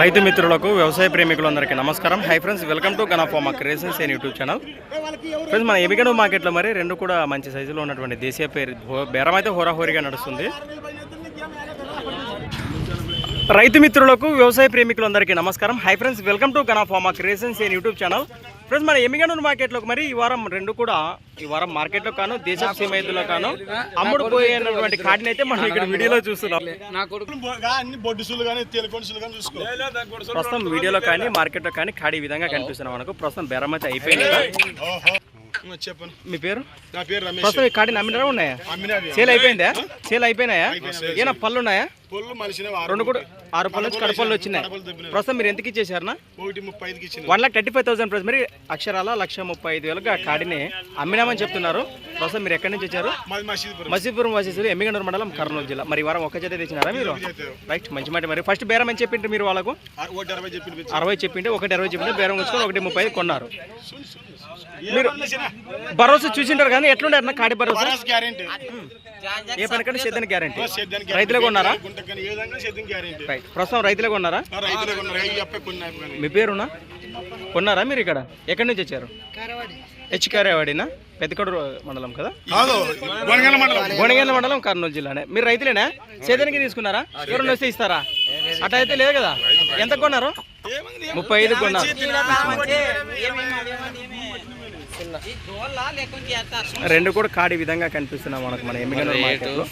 రైతు మిత్రులకు వ్యవసాయ ప్రేమికులందరికీ నమస్కారం. Hi friends welcome to గనాఫామా creations and YouTube channel friends మన ఎమిగడు మార్కెట్లో మరి రెండు కూడా మంచి సైజులో ఉన్నటువంటి దేశీయ పేరు బేరం అయితే హోరాహోరీగా నడుస్తుంది. రైతు మిత్రులకు వ్యవసాయ ప్రేమికులందరికీ నమస్కారం. Hi friends welcome to గనాఫామా creations and YouTube channel friends మన ఎమిగనూరు మార్కెట్లోకి మరి ఈ వారం రెండు కూడా ఈ వారం మార్కెట్లో కాను దేశ సీమైతులో కాను అమ్ముడు పోయినటువంటి కాటిని అయితే మనం ఇక్కడ వీడియోలో చూస్తున్నాం. ప్రస్తుతం వీడియోలో కానీ మార్కెట్లో కానీ కాడి ఈ విధంగా కనిపిస్తున్నాం మనకు. ప్రస్తుతం బెరం అయితే అయిపోయింది. చెప్పను. మీ పేరు? నా పేరు రమేష్. ప్రస్తుతం ఈ కాడి నమ్మినారా ఉన్నాయా? అమ్మినవి సేల్ అయిపోయిందా? సేల్ అయిపోయినాయా? ఏనా పళ్ళు ఉన్నాయా? మనిషిన రెండు కూడా ఆరు పళ్ళు నుంచి కడపళ్ళు వచ్చినాయి. ప్రస్తుతం మీరు ఎంతకి ఇచ్చేసారనా ఒకటి ముప్పై ఐదుకి ఇచ్చిన one lakh thirty five thousand price మరి అక్షరాల లక్ష ముప్పై ఐదు వేలుగా కాడిని అమ్మినామని చెప్తున్నారు. ప్రస్తుతం మీరు ఎక్కడి నుంచి వచ్చారు? మసీపురం వాసేసారు ఎమ్మిగండూరు మండలం కర్నూలు జిల్లా. మరి వారం ఒక్క చేత తెచ్చినారా మీరు? రైట్ మంచి మాట మరి. ఫస్ట్ బేరం అని చెప్పింటే మీరు వాళ్ళకు? ఆ- అరవై చెప్పింటే ఒకటి అరవై చెప్పింటే బేరం వచ్చుకొని ఒకటి ముప్పై ఐదు కొన్నారు. మీరు భరోసా చూసింటారు కానీ ఎట్లుండే అన్న కాడి భరోసా? గ్యారెంటీ. ఏ పనికంటే గ్యారంటీ. సేద్యం గ్యారెంటీ. రైట్. ప్రస్తుతం రైతులకు ఉన్నారా రైతులకు ఉన్నారు అయ్యి అప్పే కొన్ని అయిపోయి కానీ. మీ పేరునా? కొన్నారా మీరు ఇక్కడ? ఎక్కడి నుంచి వచ్చారు? హెచ్ కారేవాడినా? పెద్దకొడూరు మండలం కదా? గొనగల మండలం. కర్నూలు జిల్లానే. మీరు రైతులేనా? సేద్యానికి తీసుకున్నారా? ఎవరైనా వస్తే ఇస్తారా? అట్లా అయితే లేదు కదా? ఎంత కొన్నారు? ముప్పై ఐదు కొన్నారు. రెండు కూడా కాడి విధంగా కనిపిస్తున్నాం మనకు మన ఎమ్మిగనూరు మార్కెట్లో.